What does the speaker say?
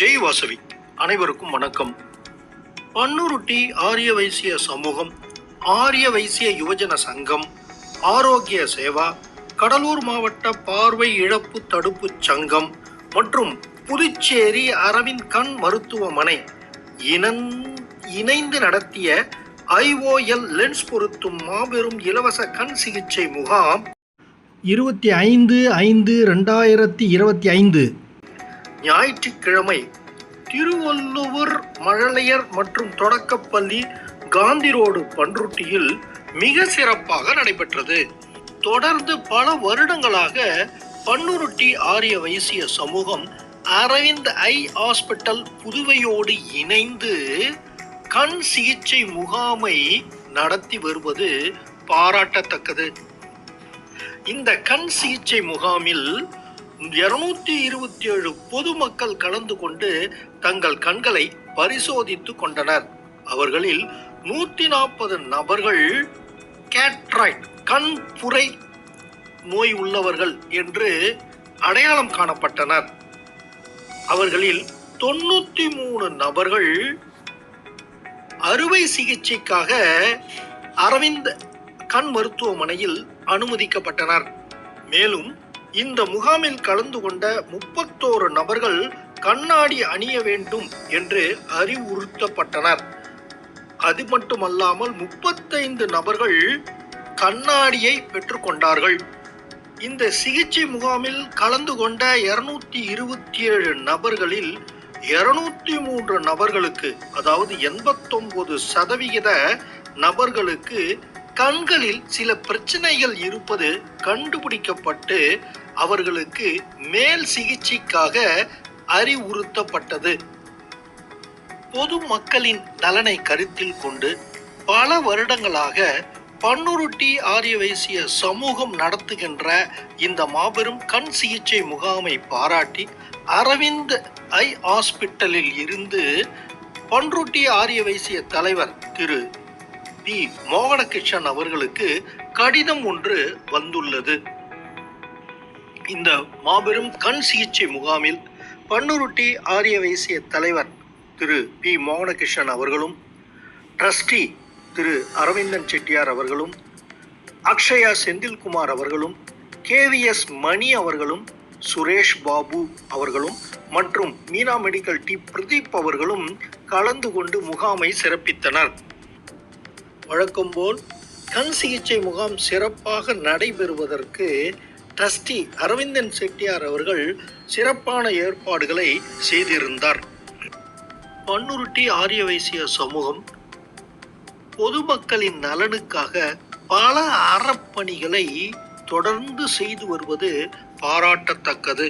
ஜெய் வாசவி அனைவருக்கும் வணக்கம். பன்னுருட்டி ஆரிய வைசிய சமூகம் ஆரிய வைசிய யுவஜன சங்கம் ஆரோக்கிய சேவா கடலூர் மாவட்ட பார்வை இழப்பு தடுப்பு சங்கம் மற்றும் புதுச்சேரி அரவிந்த் கண் மருத்துவமனை இணந்- இணைந்து நடத்திய ஐஓஎல் லென்ஸ் பொருத்தும் மாபெரும் இலவச கண் சிகிச்சை முகாம் இருபத்தி ஐந்து ஐந்து ரெண்டாயிரத்தி இருபத்தி ஐந்து. ஞாயிற்றுக்கிழமை திருவள்ளுவர் மழலையர் மற்றும் தொடக்கப்பள்ளி காந்தி ரோடு பன்ருட்டியில் மிக சிறப்பாக நடைபெற்றது. தொடர்ந்து பல வருடங்களாக பன்னுருட்டி ஆரிய வைசிய சமூகம் அரவிந்த் ஐ ஹாஸ்பிட்டல் புதுவையோடு இணைந்து கண் சிகிச்சை முகாமை நடத்தி வருவது பாராட்டத்தக்கது. இந்த கண் சிகிச்சை முகாமில் இருநூத்தி இருபத்தி ஏழு பொதுமக்கள் கலந்து கொண்டு தங்கள் கண்களை பரிசோதித்து கொண்டனர். அவர்களில் நூத்தி நாற்பது நபர்கள் கேட்ராய்ட் கண் புரை நோய் உள்ளவர்கள் என்று அடையாளம் காணப்பட்டனர். அவர்களில் தொண்ணூத்தி மூணு நபர்கள் அறுவை சிகிச்சைக்காக அரவிந்த் கண் மருத்துவமனையில் அனுமதிக்கப்பட்டனர். மேலும் இந்த முகாமில் கலந்து கொண்ட முப்பத்தோரு நபர்கள் கண்ணாடி அணிய வேண்டும் என்று அறிவுறுத்தப்பட்டனர். அது மட்டுமல்லாமல் முப்பத்தைந்து நபர்கள் கண்ணாடியை பெற்றுக்கொண்டார்கள். இந்த சிகிச்சை முகாமில் கலந்து கொண்ட இருநூத்தி இருபத்தி ஏழு நபர்களில் இருநூத்தி மூன்று நபர்களுக்கு அதாவது எண்பத்தொன்பது சதவிகித நபர்களுக்கு கண்களில் சில பிரச்சனைகள் இருப்பது கண்டுபிடிக்கப்பட்டு அவர்களுக்கு மேல் சிகிச்சைக்காக அறிவுறுத்தப்பட்டது. பொது மக்களின் நலனை கருத்தில் கொண்டு பல வருடங்களாக பன்னுருட்டி ஆரிய வைசிய சமூகம் நடத்துகின்ற இந்த மாபெரும் கண் சிகிச்சை முகாமை பாராட்டி அரவிந்த் ஐ ஹாஸ்பிட்டலில் இருந்து பன்ருட்டி ஆரிய வைசிய தலைவர் திரு பி மோகனகிருஷ்ணன் அவர்களுக்கு கடிதம் ஒன்று வந்துள்ளது. இந்த மாபெரும் கண் சிகிச்சை முகாமில் பன்னுருட்டி ஆரிய வைசிய தலைவர் திரு பி. மோகனகிருஷ்ணன் அவர்களும் ட்ரஸ்டி திரு அரவிந்தன் செட்டியார் அவர்களும் அக்ஷயா செந்தில்குமார் அவர்களும் கேவிஎஸ் மணி அவர்களும் சுரேஷ் பாபு அவர்களும் மற்றும் மீனா மெடிக்கல் டி பிரதீப் அவர்களும் கலந்து கொண்டு முகாமை சிறப்பித்தனர். வழக்கம் போல் கண் சிகிச்சை முகாம் சிறப்பாக நடைபெறுவதற்கு ட்ரஸ்டி அரவிந்தன் செட்டியார் அவர்கள் சிறப்பான ஏற்பாடுகளை செய்திருந்தார். பன்னுருட்டி ஆரிய வைசிய சமூகம் பொதுமக்களின் நலனுக்காக பல அறப்பணிகளை தொடர்ந்து செய்து வருவது பாராட்டத்தக்கது.